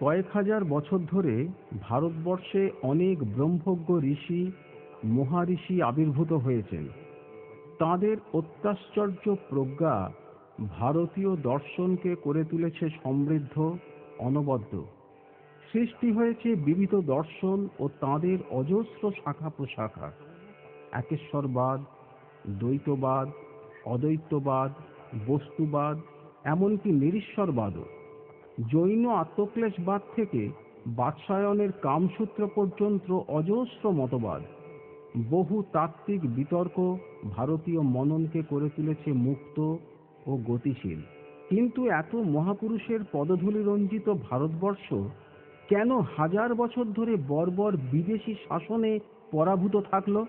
কয়েক হাজার বছর ধরে ভারতবর্ষে অনেক ব্রহ্মজ্ঞ ঋষি, মহাঋষি আবির্ভূত হয়েছেন। তাঁদের অত্যাশ্চর্য প্রজ্ঞা ভারতীয় দর্শনকে করে তুলেছে সমৃদ্ধ, অনবদ্য। সৃষ্টি হয়েছে বিবিধ দর্শন ও তাঁদের অজস্র শাখা প্রশাখা। একেশ্বরবাদ, দ্বৈতবাদ, অদ্বৈতবাদ, বস্তুবাদ, এমনকি নিরীশ্বরবাদও। জৈন আত্মক্লেশবাদ থেকে বাৎসায়নের কামসূত্র পর্যন্ত অজস্র মতবাদ। বহু তাত্ত্বিক বিতর্ক ভারতীয় মননকে করে তুলেছে মুক্ত ও গতিশীল। কিন্তু এত মহাপুরুষের পদধূলি রঞ্জিত ভারতবর্ষ কেন হাজার বছর ধরে বর্বর বিদেশি শাসনে পরাভূত থাকল?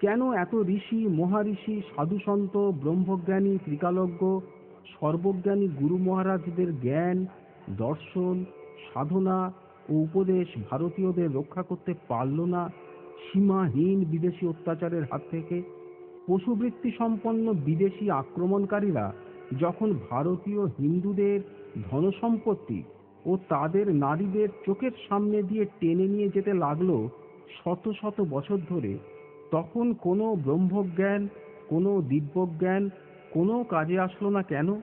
কেন এত ঋষি, মহাঋষি, সাধুসন্ত, ব্রহ্মজ্ঞানী, ত্রিকালজ্ঞ সর্বজ্ঞানী গুরু মহারাজদের জ্ঞান, দর্শন, সাধনা ও উপদেশ ভারতীয়দের রক্ষা করতে পারল না সীমাহীন বিদেশি অত্যাচারের হাত থেকে। পশুবৃত্তি সম্পন্ন বিদেশি আক্রমণকারীরা যখন ভারতীয় হিন্দুদের ধনসম্পত্তি ও তাদের নারীদের চোখের সামনে দিয়ে টেনে নিয়ে যেতে লাগল শত শত বছর ধরে, তখন কোনো ব্রহ্মজ্ঞান, কোনো দিব্যজ্ঞান কোনো কাজে আসলো না কেন?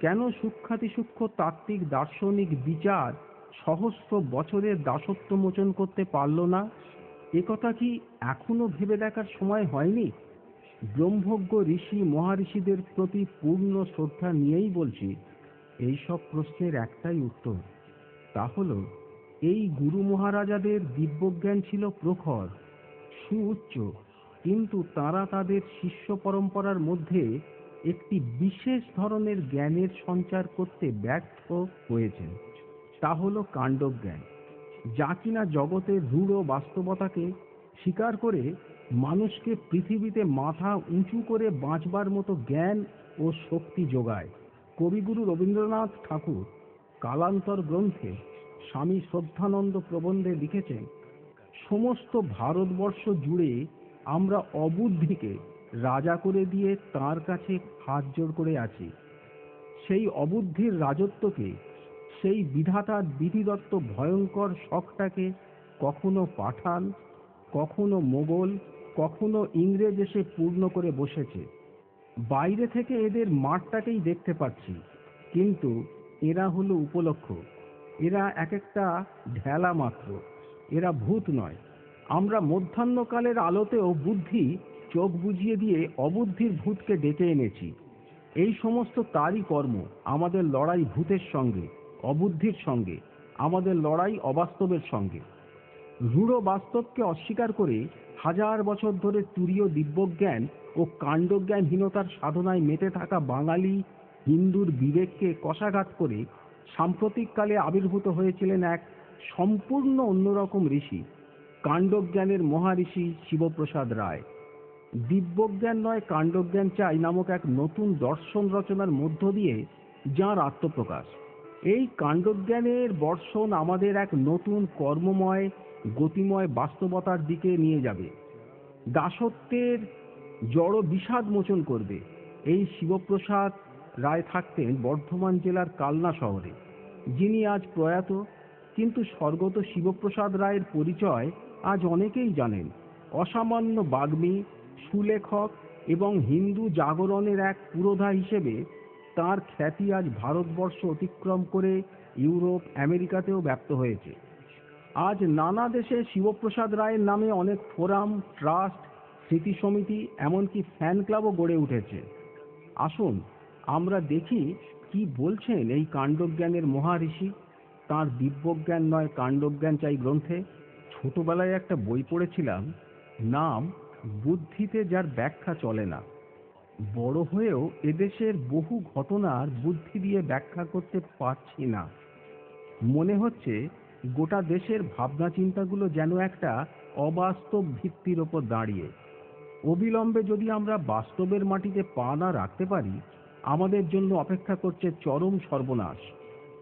কেন সূক্ষাতি তাত্ত্বিক দার্শনিক বিচার সহস্র বছরের দাসত্ব মোচন করতে পারল না? একথা কি এখনও ভেবে দেখার সময় হয়নি? ব্রহ্মজ্ঞ ঋষি মহাঋষিদের প্রতি পূর্ণ শ্রদ্ধা নিয়েই বলছি এইসব প্রশ্নের একটাই উত্তর। তা হল, এই গুরু মহারাজাদের দিব্যজ্ঞান ছিল প্রখর, সুউচ্চ, কিন্তু তারা তাদের শিষ্য পরম্পরার মধ্যে একটি বিশেষ ধরনের জ্ঞানের সঞ্চার করতে ব্যর্থ হয়েছেন। তা হলো কাণ্ডজ্ঞান, যা কিনা জগতের রূঢ় বাস্তবতাকে স্বীকার করে মানুষকে পৃথিবীতে মাথা উঁচু করে বাঁচবার মতো জ্ঞান ও শক্তি যোগায়। কবিগুরু রবীন্দ্রনাথ ঠাকুর কালান্তর গ্রন্থে স্বামী শ্রদ্ধানন্দ প্রবন্ধে লিখেছেন, সমস্ত ভারতবর্ষ জুড়ে আমরা অবুদ্ধিকে রাজা করে দিয়ে তার কাছে হাত জোড় করে আছি। সেই অবুদ্ধির রাজত্বকে, সেই বিধাতার বিধিদত্ত ভয়ঙ্কর শখটাকে কখনো পাঠান, কখনো মোগল, কখনো ইংরেজ এসে পূর্ণ করে বসেছে। বাইরে থেকে এদের মাঠটাকেই দেখতে পাচ্ছি, কিন্তু এরা হলো উপলক্ষ। এরা এক একটা ঢেলা মাত্র। এরা ভূত নয়। আমরা মধ্যাহ্নকালের আলোতেও বুদ্ধি চোখ বুঝিয়ে দিয়ে অবুদ্ধির ভূতকে ডেকে এনেছি। এই সমস্ত তারই কর্ম আমাদের লড়াই ভূতের সঙ্গে, অবুদ্ধির সঙ্গে, আমাদের লড়াই অবাস্তবের সঙ্গে। রূঢ় বাস্তবকে অস্বীকার করে হাজার বছর ধরে তুরীয় দিব্যজ্ঞান ও কাণ্ডজ্ঞানহীনতার সাধনায় মেতে থাকা বাঙালি হিন্দুর বিবেককে কষাঘাত করে সাম্প্রতিককালে আবির্ভূত হয়েছিলেন এক সম্পূর্ণ অন্যরকম ঋষি, কাণ্ডজ্ঞানের মহাঋষি শিবপ্রসাদ রায়। দিব্যজ্ঞান নয়, কাণ্ডজ্ঞান চাই নামক এক নতুন দর্শন রচনার মধ্য দিয়ে যাঁর আত্মপ্রকাশ। এই কাণ্ডজ্ঞানের বর্ষণ আমাদের এক নতুন কর্মময়, গতিময় বাস্তবতার দিকে নিয়ে যাবে। দাসত্বের জড় বিষাদ মোচন করবে। এই শিবপ্রসাদ রায় থাকতেন বর্ধমান জেলার কালনা শহরে। যিনি আজ প্রয়াত, কিন্তু স্বর্গত শিবপ্রসাদ রায়ের পরিচয় আজ অনেকেই জানেন। অসামান্য বাগ্মী সুলেখক এবং হিন্দু জাগরণের এক পুরোধা হিসেবে তার খ্যাতি আজ ভারতবর্ষ অতিক্রম করে ইউরোপ, আমেরিকাতেও ব্যপ্ত হয়েছে। আজ নানা দেশে শিবপ্রসাদ রায়ের নামে অনেক ফোরাম, ট্রাস্ট, স্মৃতি সমিতি, এমনকি ফ্যান ক্লাবও গড়ে উঠেছে। আসুন, আমরা দেখি কি বলছেন এই কাণ্ডজ্ঞানের মহাঋষি তাঁর দিব্যজ্ঞান নয় কাণ্ডজ্ঞান চাই গ্রন্থে ছোটবেলায় একটা বই পড়েছিলাম, নাম বুদ্ধিতে যার ব্যাখ্যা চলে না। বড় হয়েও এদেশের বহু ঘটনার বুদ্ধি দিয়ে ব্যাখ্যা করতে পারছি না। মনে হচ্ছে গোটা দেশের ভাবনা চিন্তাগুলো যেন একটা অবাস্তব ভিত্তির ওপর দাঁড়িয়ে। অবিলম্বে যদি আমরা বাস্তবের মাটিতে পা না রাখতে পারি, আমাদের জন্য অপেক্ষা করছে চরম সর্বনাশ।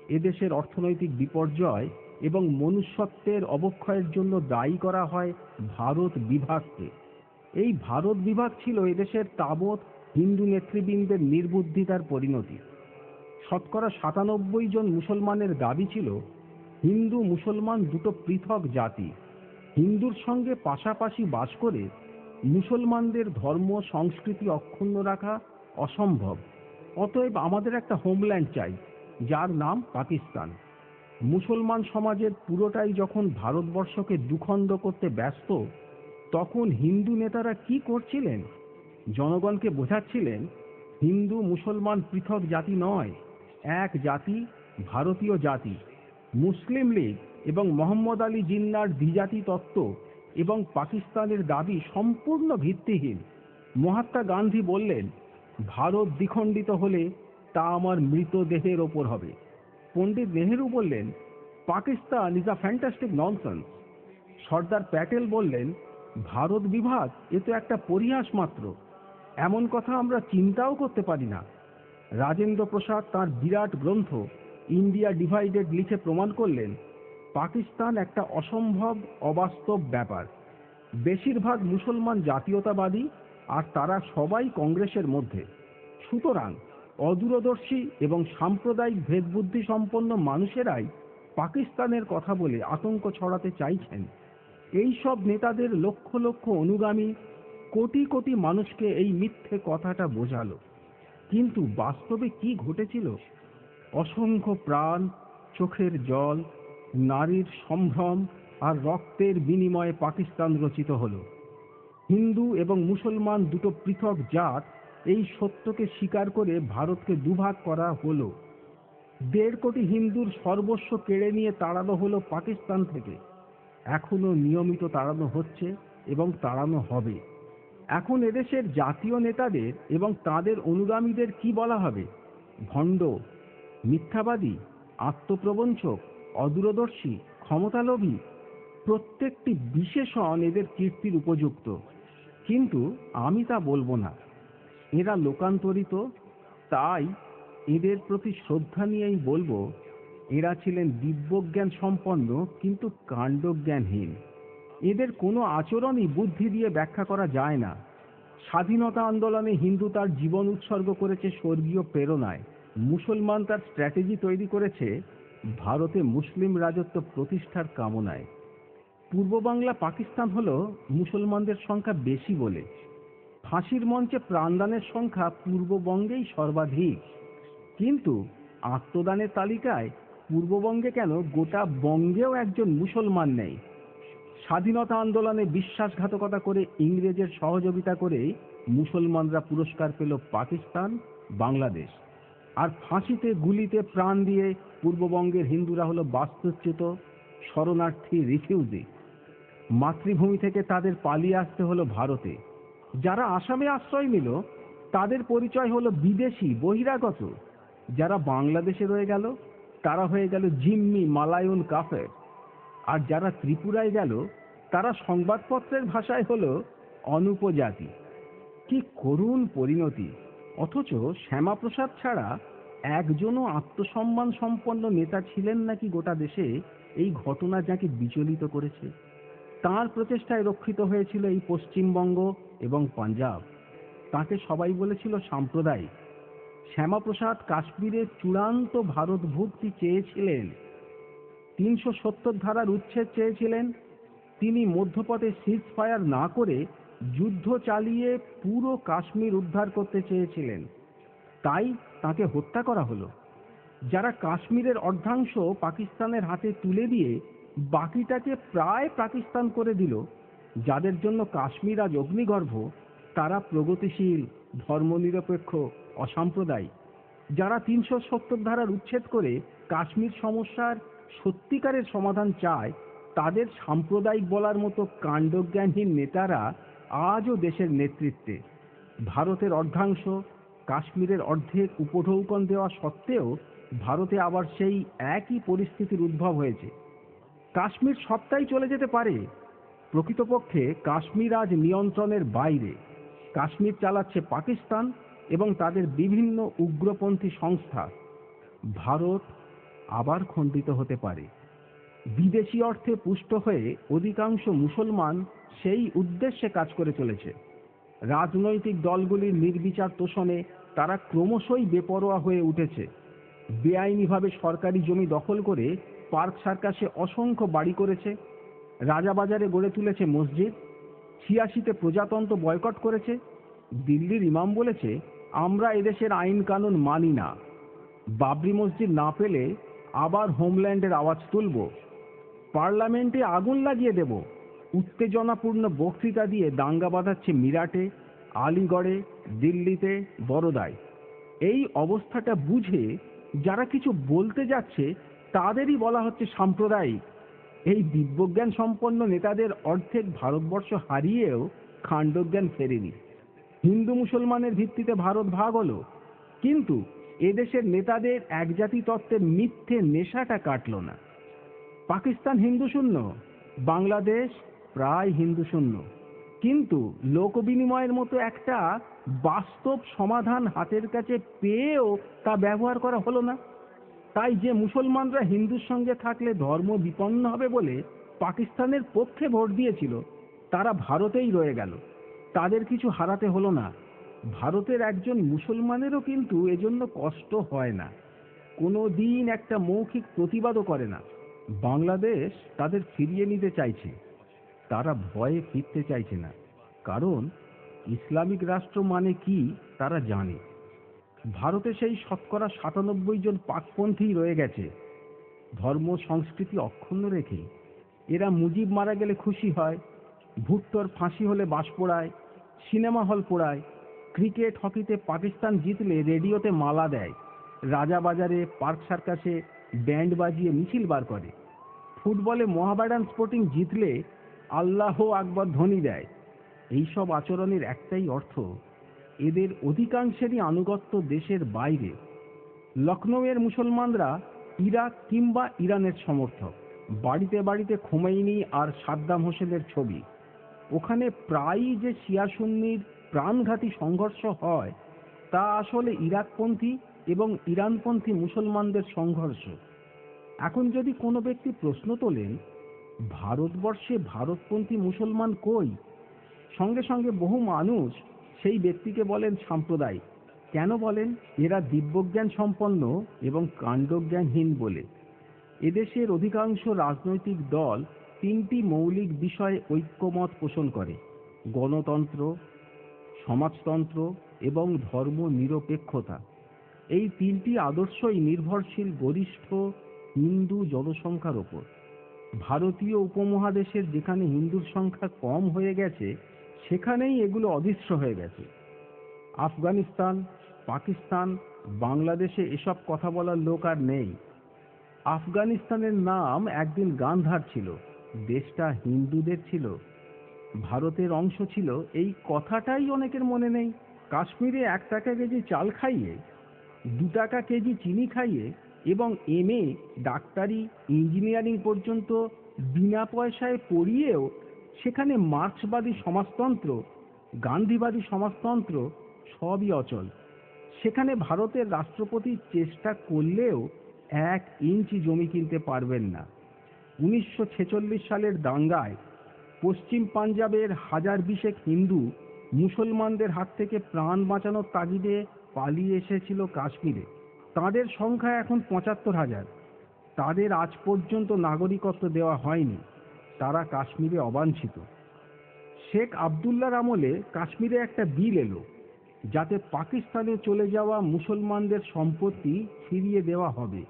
এদেশের অর্থনৈতিক বিপর্যয় এবং মনুষ্যত্বের অবক্ষয়ের জন্য দায়ী করা হয় ভারত বিভাগকে। এই ভারত বিভাগ ছিল এদেশের তাবৎ হিন্দু নেতৃবৃন্দের নির্বুদ্ধিতার পরিণতি। শতকরা সাতানব্বই জন মুসলমানের দাবি ছিল, হিন্দু মুসলমান দুটো পৃথক জাতি, হিন্দুর সঙ্গে পাশাপাশি বাস করে মুসলমানদের ধর্ম, সংস্কৃতি অক্ষুণ্ণ রাখা অসম্ভব। অতএব আমাদের একটা হোমল্যান্ড চাই, যার নাম পাকিস্তান। মুসলমান সমাজের পুরোটাই যখন ভারতবর্ষকে দুখণ্ড করতে ব্যস্ত তখন হিন্দু নেতারা কি করছিলেন? জনগণকে বোঝাচ্ছিলেন, হিন্দু মুসলমান পৃথক জাতি নয়, এক জাতি, ভারতীয় জাতি, মুসলিম লীগ এবং মোহাম্মদ আলী জিন্নার দ্বিজাতি তত্ত্ব এবং পাকিস্তানের দাবি সম্পূর্ণ ভিত্তিহীন। মহাত্মা গান্ধী বললেন, ভারত দ্বিখণ্ডিত হলে তা আমার মৃতদেহের ওপর হবে। পণ্ডিত নেহেরু বললেন, Pakistan is a fantastic nonsense Sardar Patel বললেন ভারত বিভাগ, এ তো একটা পরিহাস মাত্র। এমন কথা আমরা চিন্তাও করতে পারি না। রাজেন্দ্র প্রসাদ তার বিরাট গ্রন্থ, ইন্ডিয়া ডিভাইডেড লিখে প্রমাণ করলেন, পাকিস্তান একটা অসম্ভব, অবাস্তব ব্যাপার। বেশিরভাগ মুসলমান জাতীয়তাবাদী আর তারা সবাই কংগ্রেসের মধ্যে। সুতরাং অদূরদর্শী এবং সাম্প্রদায়িক ভেদবুদ্ধি সম্পন্ন মানুষেরাই পাকিস্তানের কথা বলে আতঙ্ক ছড়াতে চাইছেন। এই সব নেতাদের লক্ষ লক্ষ অনুগামী কোটি কোটি মানুষকে এই মিথ্যে কথাটা বোঝালো। কিন্তু বাস্তবে কি ঘটেছিল? অসংখ্য প্রাণ, চোখের জল, নারীর সম্ভ্রম আর রক্তের বিনিময়ে পাকিস্তান রচিত হলো। হিন্দু এবং মুসলমান দুটো পৃথক জাত এই সত্যকে স্বীকার করে ভারতকে দুভাগ করা হলো। দেড় কোটি হিন্দুর সর্বস্ব কেড়ে নিয়ে তাড়ানো হলো পাকিস্তান থেকে। এখনও নিয়মিত তাড়ানো হচ্ছে এবং তাড়ানো হবে। এখন এদেশের জাতীয় নেতাদের এবং তাদের অনুগামীদের কি বলা হবে? ভণ্ড, মিথ্যাবাদী, আত্মপ্রবঞ্চক, অদূরদর্শী, ক্ষমতালোভী প্রত্যেকটি বিশেষণ এদের কীর্তির উপযুক্ত। কিন্তু আমি তা বলব না। এরা লোকান্তরিত, তাই এদের প্রতি শ্রদ্ধা নিয়েই বলব এরা ছিলেন দিব্যজ্ঞান সম্পন্ন, কিন্তু কাণ্ডজ্ঞানহীন। এদের কোনো আচরণই বুদ্ধি দিয়ে ব্যাখ্যা করা যায় না। স্বাধীনতা আন্দোলনে হিন্দু তার জীবন উৎসর্গ করেছে স্বর্গীয় প্রেরণায়। মুসলমান তার স্ট্র্যাটেজি তৈরি করেছে ভারতে মুসলিম রাজত্ব প্রতিষ্ঠার কামনায়। পূর্ব বাংলা পাকিস্তান হলো মুসলমানদের সংখ্যা বেশি বলে। ফাঁসির মঞ্চে প্রাণদানের সংখ্যা পূর্ববঙ্গেই সর্বাধিক। কিন্তু আত্মদানের তালিকায় পূর্ববঙ্গে কেন গোটা বঙ্গেও একজন মুসলমান নেই? স্বাধীনতা আন্দোলনে বিশ্বাসঘাতকতা করে ইংরেজের সহযোগিতা করে মুসলমানরা পুরস্কার পেল পাকিস্তান, বাংলাদেশ। আর ফাঁসিতে গুলিতে প্রাণ দিয়ে পূর্ববঙ্গের হিন্দুরা হলো বাস্তুচ্যুত, শরণার্থী, রিফিউজি। মাতৃভূমি থেকে তাদের পালিয়ে আসতে হলো ভারতে। যারা আসামে আশ্রয় নিল, তাদের পরিচয় হলো বিদেশি, বহিরাগত। যারা বাংলাদেশে রয়ে গেল তারা হয়ে গেল জিম্মি মালায়ুন কাফের। আর যারা ত্রিপুরায় গেল, তারা সংবাদপত্রের ভাষায় হলো অনুপজাতি। কি করুণ পরিণতি! অথচ শ্যামাপ্রসাদ ছাড়া একজনও আত্মসম্মান সম্পন্ন নেতা ছিলেন নাকি গোটা দেশে এই ঘটনা যাকে বিচলিত করেছে? তার প্রচেষ্টায় রক্ষিত হয়েছিল এই পশ্চিমবঙ্গ এবং পাঞ্জাব। তাকে সবাই বলেছিল সাম্প্রদায়িক। শ্যামাপ্রসাদ কাশ্মীরের চূড়ান্ত ভারত ভুক্তি চেয়েছিলেন। তিনশো সত্তর ধারার উচ্ছেদ চেয়েছিলেন। তিনি মধ্যপথে সিজ ফায়ার না করে যুদ্ধ চালিয়ে পুরো কাশ্মীর উদ্ধার করতে চেয়েছিলেন। তাই তাকে হত্যা করা হলো। যারা কাশ্মীরের অর্ধাংশ পাকিস্তানের হাতে তুলে দিয়ে বাকিটাকে প্রায় পাকিস্তান করে দিল, যাদের জন্য কাশ্মীর আজ অগ্নিগর্ভ তারা প্রগতিশীল, ধর্মনিরপেক্ষ, অসাম্প্রদায়িক। যারা তিনশো সত্তর ধারার উচ্ছেদ করে কাশ্মীর সমস্যার সত্যিকারের সমাধান চায়, তাদের সাম্প্রদায়িক বলার মতো কাণ্ডজ্ঞানহীন নেতারা আজও দেশের নেতৃত্বে। ভারতের অর্ধাংশ, কাশ্মীরের অর্ধেক উপঢৌকন দেওয়া সত্ত্বেও ভারতে আবার সেই একই পরিস্থিতির উদ্ভব হয়েছে। কাশ্মীর সবটাই চলে যেতে পারে। প্রকৃতপক্ষে কাশ্মীর আজ নিয়ন্ত্রণের বাইরে। কাশ্মীর চালাচ্ছে পাকিস্তান এবং তাদের বিভিন্ন উগ্রপন্থী সংস্থা। ভারত আবার খণ্ডিত হতে পারে। বিদেশি অর্থে পুষ্ট হয়ে অধিকাংশ মুসলমান সেই উদ্দেশ্যে কাজ করে চলেছে। রাজনৈতিক দলগুলির নির্বিচার তোষণে তারা ক্রমশই বেপরোয়া হয়ে উঠেছে। বেআইনিভাবে সরকারি জমি দখল করে পার্ক সার্কাসে অসংখ্য বাড়ি করেছে। রাজাবাজারে গড়ে তুলেছে মসজিদ। ছিয়াশিতে প্রজাতন্ত্র বয়কট করেছে। দিল্লির ইমাম বলেছে, আমরা এদেশের আইন কানুন মানি না। বাবরি মসজিদ না পেলে আবার হোমল্যান্ডের আওয়াজ তুলব। পার্লামেন্টে আগুন লাগিয়ে দেব। উত্তেজনাপূর্ণ বক্তৃতা দিয়ে দাঙ্গা বাঁধাচ্ছে মিরাটে, আলিগড়ে, দিল্লিতে, বরোদায়। এই অবস্থাটা বুঝে যারা কিছু বলতে যাচ্ছে, তাদেরই বলা হচ্ছে সাম্প্রদায়িক। এই দিব্যজ্ঞান সম্পন্ন নেতাদের অর্ধেক ভারতবর্ষ হারিয়েও খাণ্ডজ্ঞান ফেরেনি। হিন্দু মুসলমানের ভিত্তিতে ভারত ভাগ হলো। কিন্তু এদেশের নেতাদের একজাতি তত্ত্বের মিথ্যে নেশাটা কাটল না। পাকিস্তান হিন্দু শূন্য, বাংলাদেশ প্রায় হিন্দু শূন্য। কিন্তু লোক বিনিময়ের মতো একটা বাস্তব সমাধান হাতের কাছে পেয়েও তা ব্যবহার করা হলো না। তাই যে মুসলমানরা হিন্দুর সঙ্গে থাকলে ধর্ম বিপন্ন হবে বলে পাকিস্তানের পক্ষে ভোট দিয়েছিল, তারা ভারতেই রয়ে গেল। তাদের কিছু হারাতে হলো না। ভারতের একজন মুসলমানেরও কিন্তু এজন্য কষ্ট হয় না। কোনো দিন একটা মৌখিক প্রতিবাদও করে না। বাংলাদেশ তাদের ফিরিয়ে নিতে চাইছে। তারা ভয়ে ফিরতে চাইছে না। কারণ ইসলামিক রাষ্ট্র মানে কি তারা জানে। ভারতে সেই শতকরা সাতানব্বই জন পাকপন্থী রয়ে গেছে। ধর্ম, সংস্কৃতি অক্ষুণ্ণ রেখে এরা মুজিব মারা গেলে খুশি হয়, ভুট্টোর ফাঁসি হলে বাস পোড়ায়, সিনেমা হল পোড়ায়, ক্রিকেট হকিতে পাকিস্তান জিতলে রেডিওতে মালা দেয়, রাজা বাজারে, পার্ক সার্কাসে ব্যান্ড বাজিয়ে মিছিল বার করে। ফুটবলে মোহামেডান স্পোর্টিং জিতলে আল্লাহ আকবর ধ্বনি দেয়। এইসব আচরণের একটাই অর্থ এদের অধিকাংশেরই আনুগত্য দেশের বাইরে। লখনৌয়ের মুসলমানরা ইরাক কিংবা ইরানের সমর্থক। বাড়িতে বাড়িতে খোমেইনি আর সাদ্দাম হোসেনের ছবি। ওখানে প্রায়ই যে শিয়া সুন্নির প্রাণঘাতী সংঘর্ষ হয়, তা আসলে ইরাকপন্থী এবং ইরানপন্থী মুসলমানদের সংঘর্ষ। এখন যদি কোনো ব্যক্তি প্রশ্ন তোলেন, ভারতবর্ষে ভারতপন্থী মুসলমান কই? সঙ্গে সঙ্গে বহু মানুষ সেই ব্যক্তিকে বলেন সাম্প্রদায়িক। কেন বলেন? এরা দিব্যজ্ঞান সম্পন্ন এবং কাণ্ডজ্ঞানহীন বলে। এদেশের অধিকাংশ রাজনৈতিক দল তিনটি মৌলিক বিষয়ে ঐক্যমত পোষণ করে। গণতন্ত্র, সমাজতন্ত্র এবং ধর্ম নিরপেক্ষতা এই তিনটি আদর্শই নির্ভরশীল গরিষ্ঠ হিন্দু জনসংখ্যার ওপর। ভারতীয় উপমহাদেশের যেখানে হিন্দুর সংখ্যা কম হয়ে গেছে সেখানেই এগুলো অদৃশ্য হয়ে গেছে। আফগানিস্তান, পাকিস্তান, বাংলাদেশে এসব কথা বলার লোক আর নেই। আফগানিস্তানের নাম একদিন গান্ধার ছিল, দেশটা হিন্দুদের ছিল, ভারতের অংশ ছিল, এই কথাটাই অনেকের মনে নেই। কাশ্মীরে এক টাকা কেজি চাল খাইয়ে, দু টাকা কেজি চিনি খাইয়ে এবং এমএ ডাক্তারি, ইঞ্জিনিয়ারিং পর্যন্ত বিনা পয়সায় পড়িয়েও সেখানে মার্ক্সবাদী সমাজতন্ত্র, গান্ধীবাদী সমাজতন্ত্র সবই অচল। সেখানে ভারতের রাষ্ট্রপতি চেষ্টা করলেও এক ইঞ্চি জমি কিনতে পারবেন না। উনিশশো ছেচল্লিশ সালের দাঙ্গায় পশ্চিম পাঞ্জাবের হাজার বিশেক হিন্দু মুসলমানদের হাত থেকে প্রাণ বাঁচানোর তাগিদে পালিয়ে এসেছিল কাশ্মীরে। তাদের সংখ্যা এখন পঁচাত্তর হাজার। তাদের আজ পর্যন্ত নাগরিকত্ব দেওয়া হয়নি। তারা কাশ্মীরে অবাঞ্ছিত। শেখ আবদুল্লার আমলে কাশ্মীরে একটা বিল এলো, যাতে পাকিস্তানে চলে যাওয়া মুসলমানদের সম্পত্তি ফিরিয়ে দেওয়া হবে।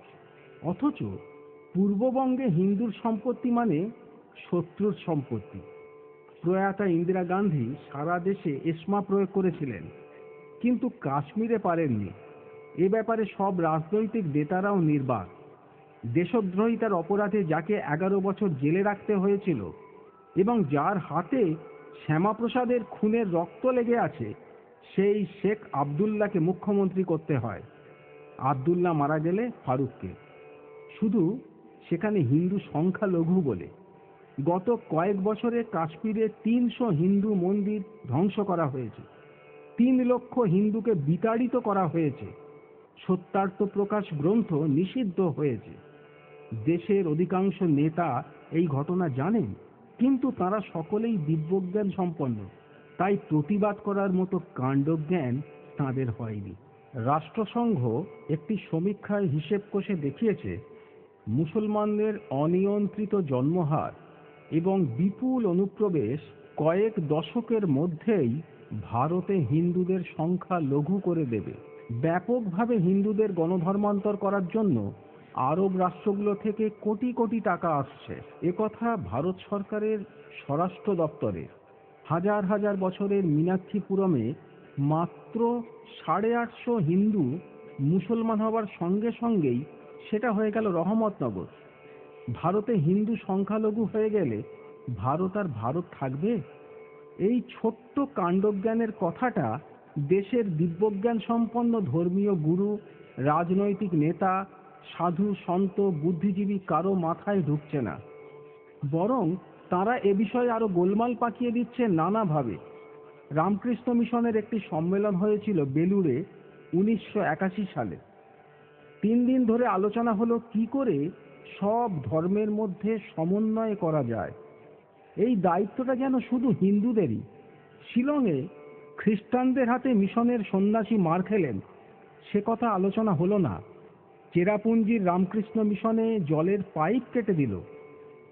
অথচ পূর্ববঙ্গে হিন্দুর সম্পত্তি মানে শত্রুর সম্পত্তি। প্রয়াতা ইন্দিরা গান্ধী সারা দেশে এসমা প্রয়োগ করেছিলেন, কিন্তু কাশ্মীরে পারেননি। এ ব্যাপারে সব রাজনৈতিক নেতারাও নির্বাক। দেশদ্রোহিতার অপরাধে যাকে এগারো বছর জেলে রাখতে হয়েছিল এবং যার হাতে শ্যামাপ্রসাদের খুনের রক্ত লেগে আছে, সেই শেখ আবদুল্লাহকে মুখ্যমন্ত্রী করতে হয়। আবদুল্লাহ মারা গেলে ফারুককে। শুধু সেখানে হিন্দু সংখ্যা লঘু বলে। গত কয়েক বছরে কাশ্মীরে তিনশো হিন্দু মন্দির ধ্বংস করা হয়েছে। তিন লক্ষ হিন্দুকে বিতাড়িত করা হয়েছে। সত্যার্থ প্রকাশ গ্রন্থ নিষিদ্ধ হয়েছে। দেশের অধিকাংশ নেতা এই ঘটনা জানেন, কিন্তু তারা সকলেই দিব্যজ্ঞান সম্পন্ন। তাই প্রতিবাদ করার মতো কাণ্ডজ্ঞান তাঁদের হয়নি। রাষ্ট্রসংঘ একটি সমীক্ষায় হিসেব কষে দেখিয়েছে, মুসলমানদের অনিয়ন্ত্রিত জন্মহার এবং বিপুল অনুপ্রবেশ কয়েক দশকের মধ্যেই ভারতে হিন্দুদের সংখ্যা লঘু করে দেবে। ব্যাপকভাবে হিন্দুদের গণধর্মান্তর করার জন্য আরব রাষ্ট্রগুলো থেকে কোটি কোটি টাকা আসছে। একথা ভারত সরকারের স্বরাষ্ট্র দপ্তরের। হাজার হাজার বছরের মীনাক্ষীপুরমে মাত্র সাড়ে আটশো হিন্দু মুসলমান হওয়ার সঙ্গে সঙ্গেই সেটা হয়ে গেল রহমতনগর। ভারতে হিন্দু সংখ্যালঘু হয়ে গেলে ভারত আর ভারত থাকবে? এই ছোট্ট কাণ্ডজ্ঞানের কথাটা দেশের দিব্যজ্ঞান সম্পন্ন ধর্মীয় গুরু, রাজনৈতিক নেতা সাধু, সন্ত, বুদ্ধিজীবী কারও মাথায় ঢুকছে না। বরং তারা এ বিষয়ে আরও গোলমাল পাকিয়ে দিচ্ছে নানাভাবে। রামকৃষ্ণ মিশনের একটি সম্মেলন হয়েছিল বেলুড়ে উনিশশো একাশি সালে। তিন দিন ধরে আলোচনা হলো কি করে সব ধর্মের মধ্যে সমন্বয় করা যায়। এই দায়িত্বটা যেন শুধু হিন্দুদেরই। শিলংয়ে খ্রিস্টানদের হাতে মিশনের সন্ন্যাসী মার খেলেন। সে কথা আলোচনা হলো না। চেরাপুঞ্জির রামকৃষ্ণ মিশনে জলের পাইপ কেটে দিল।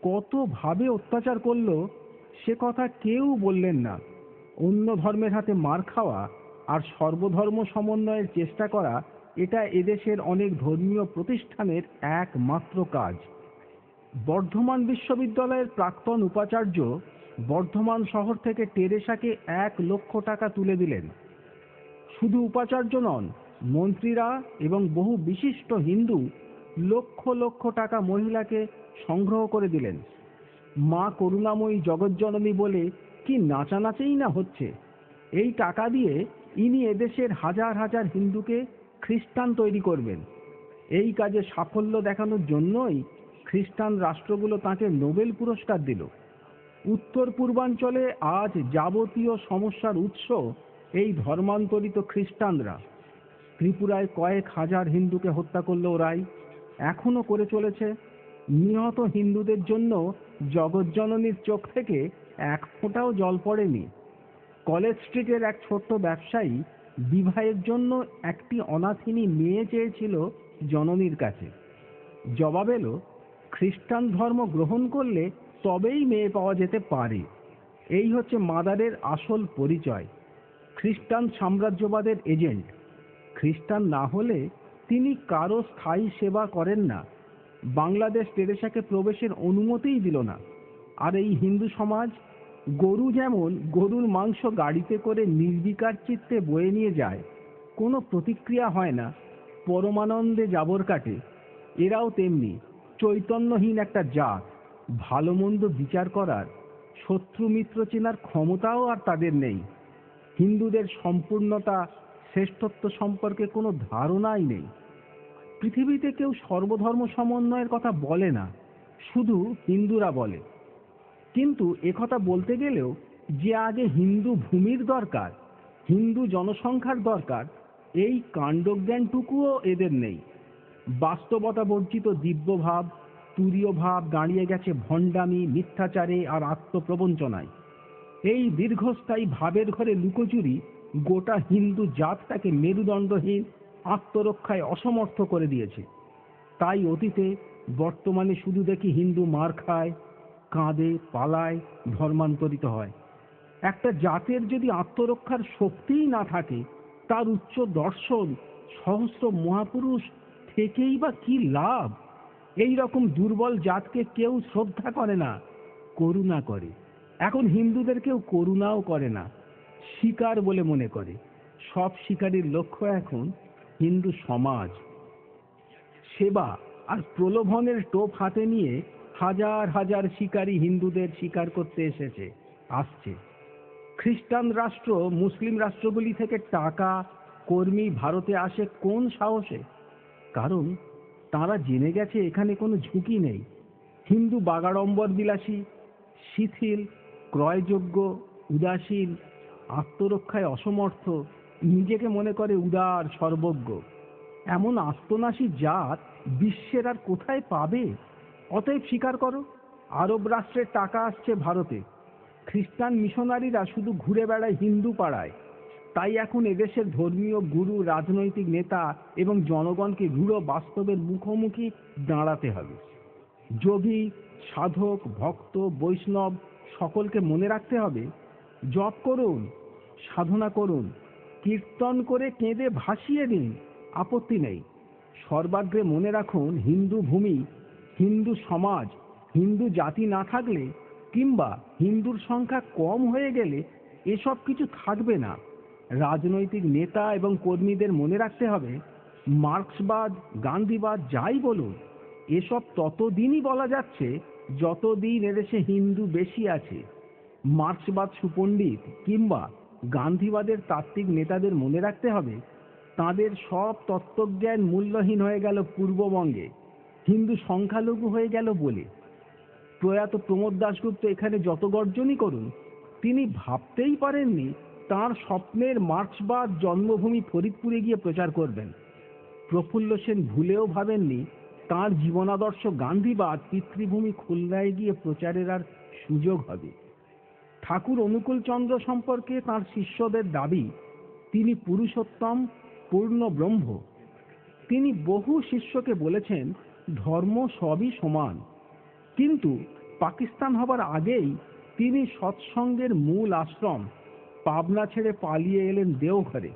কতভাবে অত্যাচার করল, সে কথা কেউ বললেন না। অন্য ধর্মের হাতে মার খাওয়া আর সর্বধর্ম সমন্বয়ের চেষ্টা করা, এটা এদেশের অনেক ধর্মীয় প্রতিষ্ঠানের একমাত্র কাজ। বর্ধমান বিশ্ববিদ্যালয়ের প্রাক্তন উপাচার্য বর্ধমান শহর থেকে টেরেসাকে এক লক্ষ টাকা তুলে দিলেন। শুধু উপাচার্য নন মন্ত্রীরা এবং বহু বিশিষ্ট হিন্দু লক্ষ লক্ষ টাকা মহিলাকে সংগ্রহ করে দিলেন। মা করুণাময়ী জগজ্জননী বলে কি নাচানাচেই না হচ্ছে? এই টাকা দিয়ে ইনি এদেশের হাজার হাজার হিন্দুকে খ্রিস্টান তৈরি করবেন। এই কাজে সাফল্য দেখানোর জন্যই খ্রিস্টান রাষ্ট্রগুলো তাকে নোবেল পুরস্কার দিল। উত্তর পূর্বাঞ্চলে আজ যাবতীয় সমস্যার উৎস এই ধর্মান্তরিত খ্রিস্টানরা। ত্রিপুরায় কয়েক হাজার হিন্দুকে হত্যা করল ওরাই এখনও করে চলেছে। নিহত হিন্দুদের জন্য জগজ্জননীর চোখ থেকে এক ফোঁটাও জল পড়েনি। কলেজ স্ট্রিটের এক ছোট্ট ব্যবসায়ী বিবাহের জন্য একটি অনাথিনী মেয়ে চেয়েছিল জননীর কাছে। জবাব এলো, খ্রিস্টান ধর্ম গ্রহণ করলে তবেই মেয়ে পাওয়া যেতে পারে। এই হচ্ছে মাদারের আসল পরিচয়। খ্রিস্টান সাম্রাজ্যবাদের এজেন্ট। খ্রিস্টান না হলে তিনি কারও স্থায়ী সেবা করেন না। বাংলাদেশ টেরেসাকে প্রবেশের অনুমতিই দিল না। আর এই হিন্দু সমাজ গরু যেমন গরুর মাংস গাড়িতে করে নির্বিকার চিত্তে বয়ে নিয়ে যায়, কোনো প্রতিক্রিয়া হয় না। পরমানন্দে জাবর কাটে। এরাও তেমনি চৈতন্যহীন একটা জাত ভালো মন্দ বিচার করার, শত্রু মিত্র চেনার ক্ষমতাও আর তাদের নেই। হিন্দুদের সম্পূর্ণতা শ্রেষ্ঠত্ব সম্পর্কে কোনো ধারণাই নেই। পৃথিবীতে কেউ সর্বধর্ম সমন্বয়ের কথা বলে না, শুধু হিন্দুরা বলে। কিন্তু একথা বলতে গেলেও যে আগে হিন্দু ভূমির দরকার, হিন্দু জনসংখ্যার দরকার, এই কাণ্ডজ্ঞানটুকুও এদের নেই। বাস্তবতা বর্জিত দিব্যভাব, তুরীয় ভাব দাঁড়িয়ে গেছে ভণ্ডামি, মিথ্যাচারে আর আত্মপ্রবঞ্চনায়। এই দীর্ঘস্থায়ী ভাবের ঘরে লুকোচুরি গোটা হিন্দু জাতটাকে মেরুদণ্ডহীন, আত্মরক্ষায় অসমর্থ করে দিয়েছে। তাই অতীতে বর্তমানে শুধু দেখি হিন্দু মার খায়, কাঁদে, পালায়, ধর্মান্তরিত হয়। একটা জাতের যদি আত্মরক্ষার শক্তিই না থাকে, তার উচ্চ দর্শন, সহস্র মহাপুরুষ থেকেই বা কি লাভ? এই রকম দুর্বল জাতকে কেউ শ্রদ্ধা করে না, করুণা করে। এখন হিন্দুদের কেউ করুণাও করে না। শিকার বলে মনে করে। সব শিকারীর লক্ষ্য এখন হিন্দু সমাজ। সেবা আর প্রলোভনের টোপ হাতে নিয়ে হাজার হাজার শিকারী হিন্দুদের শিকার করতে এসেছে, আসছে। খ্রিস্টান রাষ্ট্র, মুসলিম রাষ্ট্রগুলি থেকে টাকা, কর্মী ভারতে আসে কোন সাহসে? কারণ তারা জেনে গেছে এখানে কোনো ঝুঁকি নেই। হিন্দু বাগাড়ম্বর বিলাসী শিথিল, ক্রয়যোগ্য, উদাসীন আত্মরক্ষায় অসমর্থ, নিজেকে মনে করে উদার, সর্বজ্ঞ। এমন আত্মনাশী জাত বিশ্বের আর কোথায় পাবে? অতএব স্বীকার করো, আরব রাষ্ট্রের টাকা আসছে ভারতে। খ্রিস্টান মিশনারিরা শুধু ঘুরে বেড়ায় হিন্দু পাড়ায়। তাই এখন এদেশের ধর্মীয় গুরু, রাজনৈতিক নেতা এবং জনগণকে রূঢ় বাস্তবের মুখোমুখি দাঁড়াতে হবে। যোগী, সাধক, ভক্ত, বৈষ্ণব সকলকে মনে রাখতে হবে, জপ করুন সাধনা করুন। কীর্তন করে কেঁদে ভাসিয়ে দিন। আপত্তি নেই। সর্বাগ্রে মনে রাখুন, হিন্দু ভূমি, হিন্দু সমাজ, হিন্দু জাতি না থাকলে কিংবা হিন্দুর সংখ্যা কম হয়ে গেলে এসব কিছু থাকবে না। রাজনৈতিক নেতা এবং কর্মীদের মনে রাখতে হবে, মার্ক্সবাদ, গান্ধীবাদ যাই বলুন, এসব ততদিনই বলা যাচ্ছে যতদিন এদেশে হিন্দু বেশি আছে। মার্ক্সবাদ সুপণ্ডিত কিংবা গান্ধীবাদের তাত্ত্বিক নেতাদের মনে রাখতে হবে, তাদের সব তত্ত্বজ্ঞান মূল্যহীন হয়ে গেল পূর্ববঙ্গে। হিন্দু সংখ্যালঘু হয়ে গেল বলে। প্রয়াত প্রমোদ দাশগুপ্ত এখানে যত গর্জনই করুন, তিনি ভাবতেই পারেননি তার স্বপ্নের মার্ক্সবাদ জন্মভূমি ফরিদপুরে গিয়ে প্রচার করবেন। প্রফুল্ল সেন ভুলেও ভাবেননি তার জীবনাদর্শ গান্ধীবাদ পিতৃভূমি খুলনায় গিয়ে প্রচারের আর সুযোগ হবে। ঠাকুর অনুকূল চন্দ্র সম্পর্কে তার শিষ্যদের দাবি, তিনি পুরুষোত্তম, পূর্ণ ব্রহ্ম। তিনি বহু শিষ্যকে বলেছেন, ধর্ম সবই সমান। কিন্তু পাকিস্তান হবার আগেই তিনি সৎসঙ্গের মূল আশ্রম, পাবনা ছেড়ে পালিয়ে এলেন দেওঘরে।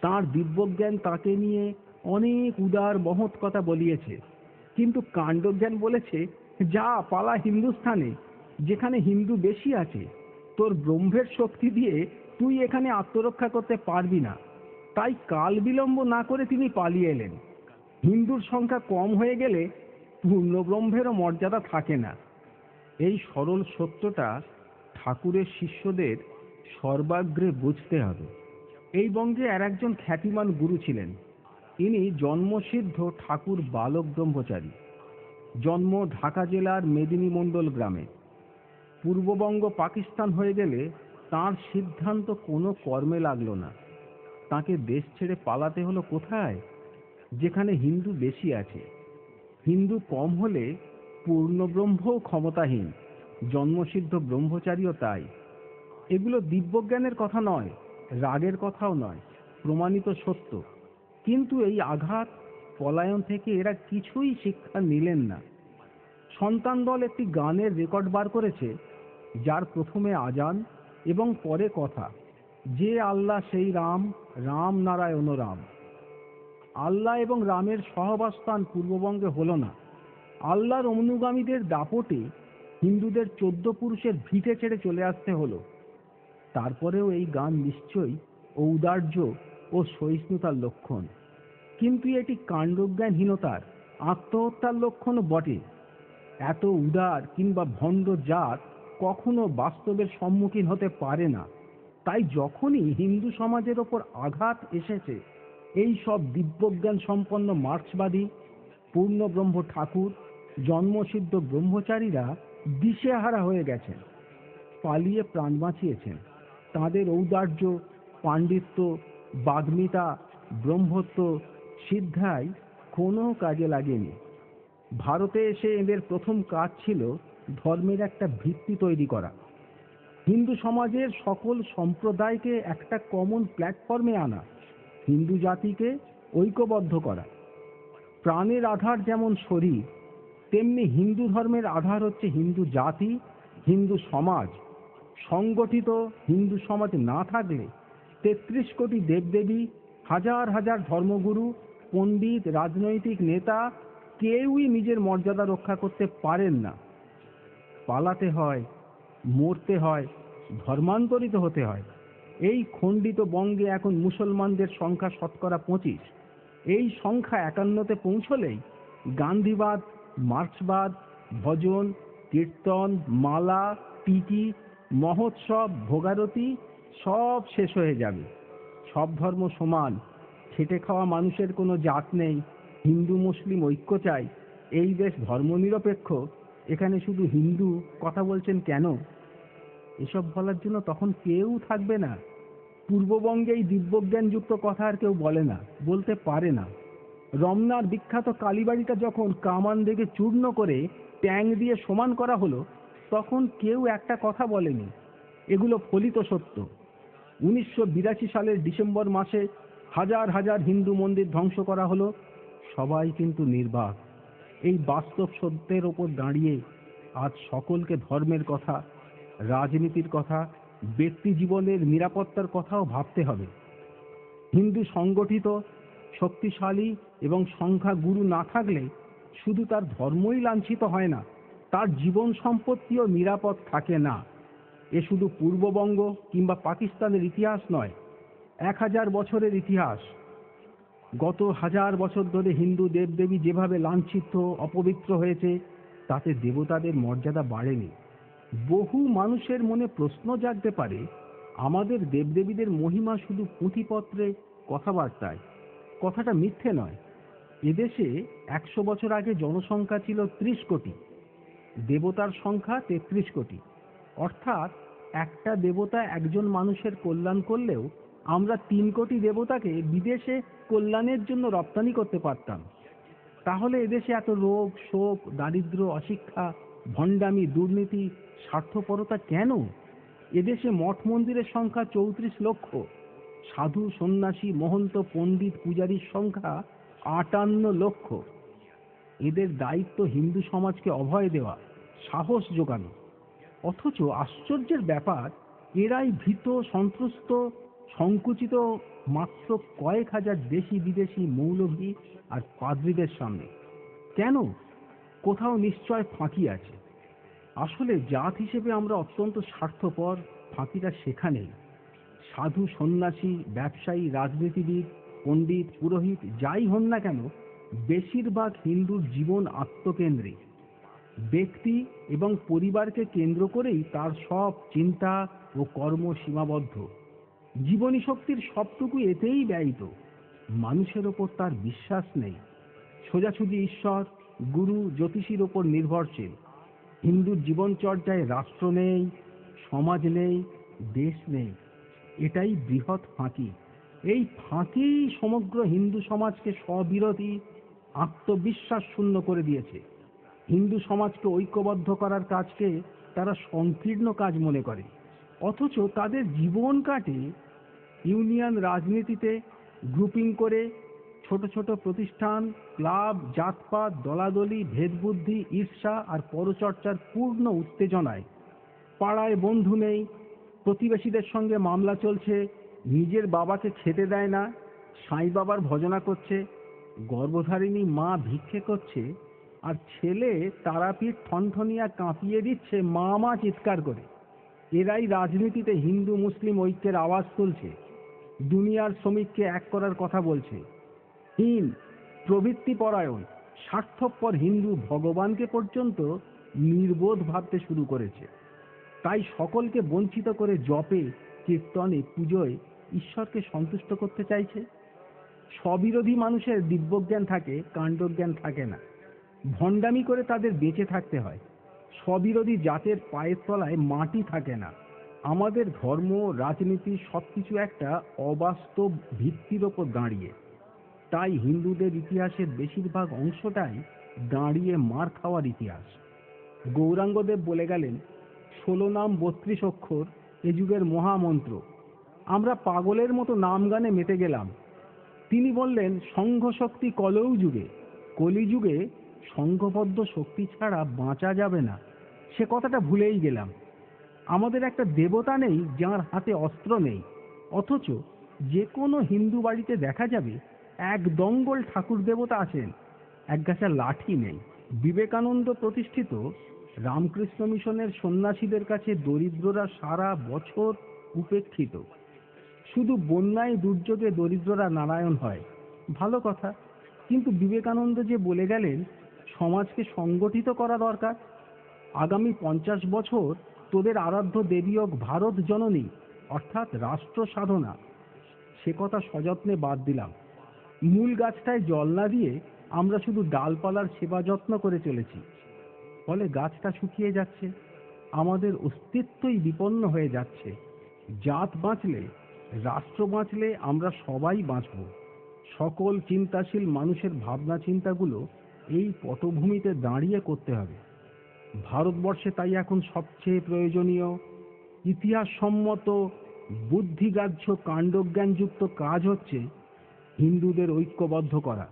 তার দিব্যজ্ঞান তাকে নিয়ে অনেক উদার মহৎ কথা বলিয়েছে। কিন্তু কাণ্ডজ্ঞান বলেছে, যা পালা হিন্দুস্থানে যেখানে হিন্দু বেশি আছে, তোর ব্রহ্মের শক্তি দিয়ে তুই এখানে আত্মরক্ষা করতে পারবি না। তাই কাল বিলম্ব না করে তিনি পালিয়ে এলেন। হিন্দুর সংখ্যা কম হয়ে গেলে পূর্ণব্রহ্মেরও মর্যাদা থাকে না। এই সরল সত্যটা ঠাকুরের শিষ্যদের সর্বাগ্রে বুঝতে হবে। এই বঙ্গে আর একজন খ্যাতিমান গুরু ছিলেন। ইনি জন্মসিদ্ধ ঠাকুর বালক ব্রহ্মচারী। জন্ম ঢাকা জেলার মেদিনী মণ্ডল গ্রামে। পূর্ববঙ্গ পাকিস্তান হয়ে গেলে তার সিদ্ধান্ত কোনো কর্মে লাগল না। তাকে দেশ ছেড়ে পালাতে হলো কোথায়? যেখানে হিন্দু বেশি আছে। হিন্দু কম হলে পূর্ণব্রহ্মও ক্ষমতাহীন, জন্মসিদ্ধ ব্রহ্মচারীও তাই। এগুলো দিব্যজ্ঞানের কথা নয়, রাগের কথাও নয়, প্রমাণিত সত্য। কিন্তু এই আঘাত, পলায়ন থেকে এরা কিছুই শিক্ষা নিলেন না। সন্তান দল একটি গানের রেকর্ড বার করেছে যার প্রথমে আজান এবং পরে কথা। যে আল্লাহ সেই রাম রাম নারায়ণ রাম। আল্লাহ এবং রামের সহবাস্থান পূর্ববঙ্গে হল না। আল্লাহর অনুগামীদের দাপটে হিন্দুদের চোদ্দ পুরুষের ভিটে ছেড়ে চলে আসতে হলো। তারপরেও এই গান নিশ্চয়ই ঔদার্য ও সহিষ্ণুতার লক্ষণ। কিন্তু এটি কাণ্ডজ্ঞানহীনতার, আত্মহত্যার লক্ষণও বটে। এত উদার কিংবা ভণ্ড জাত কখনো বাস্তবের সম্মুখীন হতে পারে না। তাই যখনই হিন্দু সমাজের ওপর আঘাত এসেছে, এই সব দিব্যজ্ঞান সম্পন্ন মার্ক্সবাদী পূর্ণব্রহ্ম ঠাকুর, জন্মসিদ্ধ ব্রহ্মচারীরা দিশেহারা হয়ে গেছেন, পালিয়ে প্রাণ বাঁচিয়েছেন। তাদের ঔদার্য, পাণ্ডিত্য, বাগ্মিতা, ব্রহ্মত্ব সিদ্ধায় কোনো কাজে লাগেনি। ভারতে এসে এদের প্রথম কাজ ছিল ধর্মের একটা ভিত্তি তৈরি করা। হিন্দু সমাজের সকল সম্প্রদায়কে একটা কমন প্ল্যাটফর্মে আনা, হিন্দু জাতিকে ঐক্যবদ্ধ করা। প্রাণের আধার যেমন শরীর, তেমনি হিন্দু ধর্মের আধার হচ্ছে হিন্দু জাতি, হিন্দু সমাজ। সংগঠিত হিন্দু সমাজ না থাকলে তেত্রিশ কোটি দেবদেবী, হাজার হাজার ধর্মগুরু, পণ্ডিত, রাজনৈতিক নেতা কেউই নিজের মর্যাদা রক্ষা করতে পারেন না। পালাতে হয়, মরতে হয়, ধর্মান্তরিত হতে হয়। এই খণ্ডিত বঙ্গে এখন মুসলমানদের সংখ্যা শতকরা পঁচিশ। এই সংখ্যা একান্নতে পৌঁছলেই গান্ধীবাদ, মার্ক্সবাদ, ভজন, কীর্তন, মালা টিকি মহোৎসব, ভোগারতি সব শেষ হয়ে যাবে। সব ধর্ম সমান, খেটে খাওয়া মানুষের কোনো জাত নেই, হিন্দু, মুসলিম ঐক্য চাই, এই দেশ ধর্মনিরপেক্ষ এখানে শুধু হিন্দু কথা বলছেন কেন? এসব বলার জন্য তখন কেউ থাকবে না। পূর্ববঙ্গে এই দিব্যজ্ঞানযুক্ত কথা আর কেউ বলে না, বলতে পারে না। রমনার বিখ্যাত কালীবাড়িটা যখন কামান দেখে চূর্ণ করে ট্যাং দিয়ে সমান করা হলো, তখন কেউ একটা কথা বলেনি। এগুলো ফলিত সত্য। উনিশশো বিরাশি সালের ডিসেম্বর মাসে হাজার হাজার হিন্দু মন্দির ধ্বংস করা হলো। সবাই কিন্তু নির্বাক। এই বাস্তব সত্যের ওপর দাঁড়িয়ে আজ সকলকে ধর্মের কথা, রাজনীতির কথা, ব্যক্তি জীবনের নিরাপত্তার কথাও ভাবতে হবে। হিন্দু সংগঠিত, শক্তিশালী এবং সংখ্যা গুরু না থাকলে শুধু তার ধর্মই লাঞ্ছিত হয় না, তার জীবন সম্পত্তিও নিরাপদ থাকে না। এ শুধু পূর্ববঙ্গ কিংবা পাকিস্তানের ইতিহাস নয়, এক হাজার বছরের ইতিহাস। গত হাজার বছর ধরে হিন্দু দেবদেবী যেভাবে লাঞ্ছিত, অপবিত্র হয়েছে, তাতে দেবতাদের মর্যাদা বাড়েনি। বহু মানুষের মনে প্রশ্ন জাগতে পারে, আমাদের দেবদেবীদের মহিমা শুধু পুঁথিপত্রে কথাবার্তায়? কথাটা মিথ্যে নয়। এদেশে একশো বছর আগে জনসংখ্যা ছিল ত্রিশ কোটি, দেবতার সংখ্যা তেত্রিশ কোটি। অর্থাৎ একটা দেবতা একজন মানুষের কল্যাণ করলেও আমরা তিন কোটি দেবতাকে বিদেশে কল্যাণের জন্য রপ্তানি করতে পারতাম। তাহলে এদেশে এত রোগ, শোক, দারিদ্র, অশিক্ষা, ভণ্ডামি, দুর্নীতি, স্বার্থপরতা কেন? এদেশে মঠ মন্দিরের সংখ্যা চৌত্রিশ লক্ষ। সাধু, সন্ন্যাসী, মহন্ত, পণ্ডিত, পূজারীর সংখ্যা আটান্ন লক্ষ। এদের দায়িত্ব হিন্দু সমাজকে অভয় দেওয়া, সাহস যোগানো অথচ আশ্চর্যের ব্যাপার, এরাই ভীত, সন্ত্রস্ত সংকুচিত মাত্র কয়েক হাজার দেশি বিদেশি মৌলভী আর পাদ্রীদের সামনে। কেন? কোথাও নিশ্চয় ফাঁকি আছে। আসলে জাত হিসেবে আমরা অত্যন্ত স্বার্থপর, ফাঁকিটা সেখানেই। সাধু, সন্ন্যাসী, ব্যবসায়ী, রাজনীতিবিদ, পণ্ডিত, পুরোহিত, যাই হন না কেন, বেশিরভাগ হিন্দুর জীবন আত্মকেন্দ্রিক ব্যক্তি এবং পরিবারকে কেন্দ্র করেই তার সব চিন্তা ও কর্ম সীমাবদ্ধ। জীবনী শক্তির সবটুকু এতেই ব্যয়িত। মানুষের ওপর তার বিশ্বাস নেই। সোজাসুজি ঈশ্বর, গুরু, জ্যোতিষীর ওপর নির্ভরশীল। হিন্দুর জীবনচর্যায় রাষ্ট্র নেই, সমাজ নেই, দেশ নেই। এটাই বৃহৎ ফাঁকি। এই ফাঁকি সমগ্র হিন্দু সমাজকে স্ববিরোধী, আত্মবিশ্বাস শূন্য করে দিয়েছে। হিন্দু সমাজকে ঐক্যবদ্ধ করার কাজকে তারা সংকীর্ণ কাজ মনে করে। অথচ তাদের জীবন কাটে ইউনিয়ন রাজনীতিতে গ্রুপিং করে ছোট ছোট প্রতিষ্ঠান, ক্লাব, জাতপাত, দলাদলি, ভেদবুদ্ধি, ঈর্ষা আর পরচর্চার পূর্ণ উত্তেজনায়। পাড়ায় বন্ধু নেই, প্রতিবেশীদের সঙ্গে মামলা চলছে, নিজের বাবাকে খেতে দেয় না, সাঁই বাবার ভজনা করছে, গর্ভধারিণী মা ভিক্ষে করছে, আর ছেলে তারাপীঠ ঠনঠনিয়া কাঁপিয়ে দিচ্ছে, মা মা চিৎকার করে। এরাই রাজনীতিতে হিন্দু মুসলিম ঐক্যের আওয়াজ তুলছে। দুনিয়ার শ্রমিককে এক করার কথা বলছে। হীন প্রবৃত্তি পরায়ণ স্বার্থপর হিন্দু ভগবানকে পর্যন্ত নির্বোধ ভাবতে শুরু করেছে। তাই সকলকে বঞ্চিত করে জপে, কীর্তনে, পুজোয় ঈশ্বরকে সন্তুষ্ট করতে চাইছে। স্ববিরোধী মানুষের দিব্যজ্ঞান থাকে, কাণ্ডজ্ঞান থাকে না। ভণ্ডামি করে তাদের বেঁচে থাকতে হয়। স্ববিরোধী জাতের পায়ের তলায় মাটি থাকে না। আমাদের ধর্ম, রাজনীতি, সবকিছু একটা অবাস্তব ভিত্তির ওপর দাঁড়িয়ে। তাই হিন্দুদের ইতিহাসের বেশিরভাগ অংশটাই দাঁড়িয়ে মার খাওয়ার ইতিহাস। গৌরাঙ্গদেব বলে গেলেন, ষোলো নাম বত্রিশ অক্ষর, এ যুগের মহামন্ত্র। আমরা পাগলের মতো নাম গানে মেতে গেলাম। তিনি বললেন সংঘ শক্তি কলৌ যুগে, কলিযুগে সংঘবদ্ধ শক্তি ছাড়া বাঁচা যাবে না। সে কথাটা ভুলেই গেলাম। আমাদের একটা দেবতা নেই, যার হাতে অস্ত্র নেই। অথচ যে কোনো হিন্দু বাড়িতে দেখা যাবে এক দঙ্গল ঠাকুর দেবতা আছেন। এক গাছা লাঠি নেই। বিবেকানন্দ প্রতিষ্ঠিত রামকৃষ্ণ মিশনের সন্ন্যাসীদের কাছে দরিদ্ররা সারা বছর উপেক্ষিত। শুধু বন্যায় দুর্যোগে দরিদ্ররা নারায়ণ হয়। ভালো কথা। কিন্তু বিবেকানন্দ যে বলে গেলেন, সমাজকে সংগঠিত করা দরকার। আগামী পঞ্চাশ বছর তোদের আরাধ্য দেবীয়ক ভারত জননী, অর্থাৎ রাষ্ট্র সাধনা, সে কথা সযত্নে বাদ দিলাম। মূল গাছটায় জল না দিয়ে আমরা শুধু ডালপালার সেবা যত্ন করে চলেছি। ফলে গাছটা শুকিয়ে যাচ্ছে, আমাদের অস্তিত্বই বিপন্ন হয়ে যাচ্ছে। জাত বাঁচলে, রাষ্ট্র বাঁচলে আমরা সবাই বাঁচব। সকল চিন্তাশীল মানুষের ভাবনা চিন্তাগুলো এই পটভূমিতে দাঁড়িয়ে করতে হবে। ভারতবর্ষে তাই এখন সবচেয়ে প্রয়োজনীয়। ইতিহাসসম্মত বুদ্ধিগ্রাহ্য কাণ্ডজ্ঞানযুক্ত কাজ হচ্ছে হিন্দুদের ঐক্যবদ্ধ করা।